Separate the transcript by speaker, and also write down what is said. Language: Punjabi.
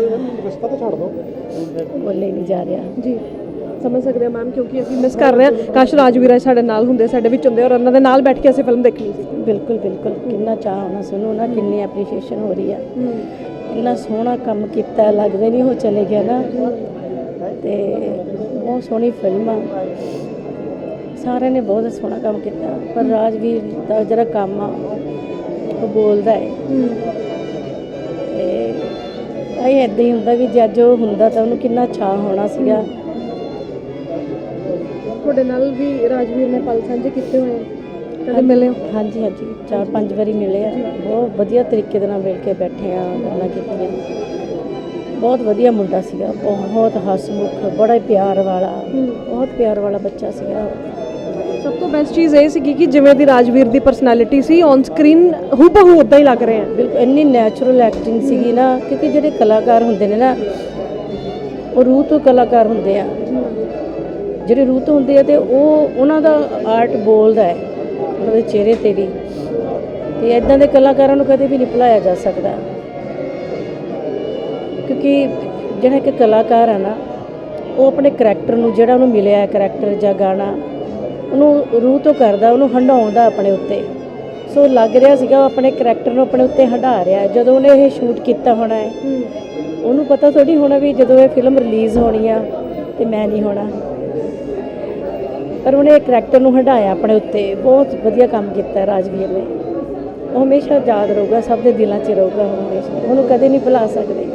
Speaker 1: ਰਹੇ ਹੋ? ਰਸਤਾ ਤਾਂ ਛੱਡ ਦਿਓ।
Speaker 2: ਬੋਲੇ ਨਹੀਂ ਜਾ ਰਿਹਾ।
Speaker 3: ਜੀ। ਸਮਝ ਸਕਦੇ ਹਾਂ ਮੈਮ ਕਿਉਂਕਿ ਅਸੀਂ ਮਿਸ ਕਰ ਰਹੇ ਹਾਂ। ਕਾਸ਼ ਰਾਜਵੀਰਾ ਸਾਡੇ ਨਾਲ ਹੁੰਦੇ ਸਾਡੇ ਵਿੱਚ ਹੁੰਦੇ ਔਰ ਉਹਨਾਂ ਦੇ ਨਾਲ ਬੈਠ ਕੇ ਅਸੀਂ ਫਿਲਮ ਦੇਖਣੀ ਸੀ।
Speaker 2: ਬਿਲਕੁਲ ਬਿਲਕੁਲ। ਕਿੰਨਾ ਚਾਹ ਹੋਣਾ ਸੁਣੋ ਨਾ ਕਿੰਨੀ ਐਪਰੀਸ਼ੀਏਸ਼ਨ ਹੋ ਰਹੀ ਆ। ਇੰਨਾ ਸੋਹਣਾ ਕੰਮ ਕੀਤਾ ਲੱਗਦਾ ਨਹੀਂ ਉਹ ਚਲੇ ਗਿਆ ਨਾ। ਤੇ ਬਹੁਤ ਸੋਹਣੀ ਫਿਲਮ ਆ। ਸਾਰਿਆਂ ਨੇ ਬਹੁਤ ਸੋਹਣਾ ਕੰਮ ਕੀਤਾ। ਪਰ ਰਾਜਵੀਰ ਦਾ ਜਿਹੜਾ ਕੰਮ ਆ ਉਹ ਬੋਲਦਾ ਹੈ। ਇਹ ਇਦਾਂ ਹੀ ਹੁੰਦਾ ਵੀ ਜੱਜ ਉਹ ਹੁੰਦਾ ਤਾਂ ਉਹਨੂੰ ਕਿੰਨਾ ਚਾਹ ਹੋਣਾ ਸੀਗਾ।
Speaker 3: ਤੁਹਾਡੇ ਨਾਲ ਵੀ ਰਾਜਵੀਰ ਨੇ ਪਲ ਸਾਂਝੇ ਕੀਤੇ ਹੋਏ ਆ? ਕਦੇ ਮਿਲੇ ਹੋ?
Speaker 2: ਹਾਂਜੀ ਹਾਂਜੀ। ਚਾਰ ਪੰਜ ਵਾਰੀ ਮਿਲੇ ਆ। ਬਹੁਤ ਵਧੀਆ ਤਰੀਕੇ ਦੇ ਨਾਲ ਮਿਲ ਕੇ ਬੈਠੇ ਆ ਗੱਲਾਂ ਕੀਤੀਆਂ। ਬਹੁਤ ਵਧੀਆ ਮੁੰਡਾ ਸੀਗਾ। ਬਹੁਤ ਹਸਮੁਖ ਬੜਾ ਹੀ ਪਿਆਰ ਵਾਲਾ ਬਹੁਤ ਪਿਆਰ ਵਾਲਾ ਬੱਚਾ ਸੀਗਾ।
Speaker 3: ਸਭ ਤੋਂ ਬੈਸਟ ਚੀਜ਼ ਇਹ ਸੀਗੀ ਕਿ ਜਿਵੇਂ ਦੀ ਰਾਜਵੀਰ ਦੀ ਪਰਸਨੈਲਿਟੀ ਸੀ ਔਨ ਸਕਰੀਨ ਹੂਬਹੂ ਉਦਾਂ ਹੀ ਲੱਗ ਰਹੇ। ਆ
Speaker 2: ਬਿਲਕੁਲ, ਇੰਨੀ ਨੈਚੁਰਲ ਐਕਟਿੰਗ ਸੀਗੀ ਨਾ, ਕਿਉਂਕਿ ਜਿਹੜੇ ਕਲਾਕਾਰ ਹੁੰਦੇ ਨੇ ਨਾ, ਉਹ ਰੂਹ ਤੋਂ ਕਲਾਕਾਰ ਹੁੰਦੇ ਆ। ਜਿਹੜੇ ਰੂਹ ਤੋਂ ਹੁੰਦੇ ਆ ਤੇ ਉਹ, ਉਹਨਾਂ ਦਾ ਆਰਟ ਬੋਲਦਾ ਹੈ, ਉਹਨਾਂ ਦੇ ਚਿਹਰੇ ਤੇ ਵੀ। ਤੇ ਇਦਾਂ ਦੇ ਕਲਾਕਾਰਾਂ ਨੂੰ ਕਦੇ ਵੀ ਨਹੀਂ ਭੁਲਾਇਆ ਜਾ ਸਕਦਾ। ਕਿਉਂਕਿ ਜਿਹੜਾ ਇੱਕ ਕਲਾਕਾਰ ਆ ਨਾ, ਉਹ ਆਪਣੇ ਕਰੈਕਟਰ ਨੂੰ, ਜਿਹੜਾ ਉਹਨੂੰ ਮਿਲਿਆ ਹੈ ਕਰੈਕਟਰ ਜਾਂ ਗਾਣਾ ਉਹਨੂੰ ਰੂਹ ਤੋਂ ਕਰਦਾ, ਉਹਨੂੰ ਹੰਡਾਉਂਦਾ ਆਪਣੇ ਉੱਤੇ। ਸੋ ਲੱਗ ਰਿਹਾ ਸੀਗਾ ਉਹ ਆਪਣੇ ਕਰੈਕਟਰ ਨੂੰ ਆਪਣੇ ਉੱਤੇ ਹੰਡਾ ਰਿਹਾ। ਜਦੋਂ ਉਹਨੇ ਇਹ ਸ਼ੂਟ ਕੀਤਾ ਹੋਣਾ ਹੈ, ਉਹਨੂੰ ਪਤਾ ਥੋੜੀ ਹੋਣਾ ਵੀ ਜਦੋਂ ਇਹ ਫਿਲਮ ਰਿਲੀਜ਼ ਹੋਣੀ ਆ, ਤੇ ਮੈਂ ਨਹੀਂ ਹੋਣਾ। ਪਰ ਉਹਨੇ ਕਰੈਕਟਰ ਨੂੰ ਹੰਡਾਇਆ ਆਪਣੇ ਉੱਤੇ। ਬਹੁਤ ਵਧੀਆ ਕੰਮ ਕੀਤਾ ਰਾਜਵੀਰ ਨੇ। ਉਹ ਹਮੇਸ਼ਾ ਯਾਦ ਰਹੂਗਾ, ਸਭ ਦੇ ਦਿਲਾਂ 'ਚ ਰਹੂਗਾ ਉਹ ਹਮੇਸ਼ਾ। ਉਹਨੂੰ ਕਦੇ ਨਹੀਂ ਭੁਲਾ ਸਕਦੇ।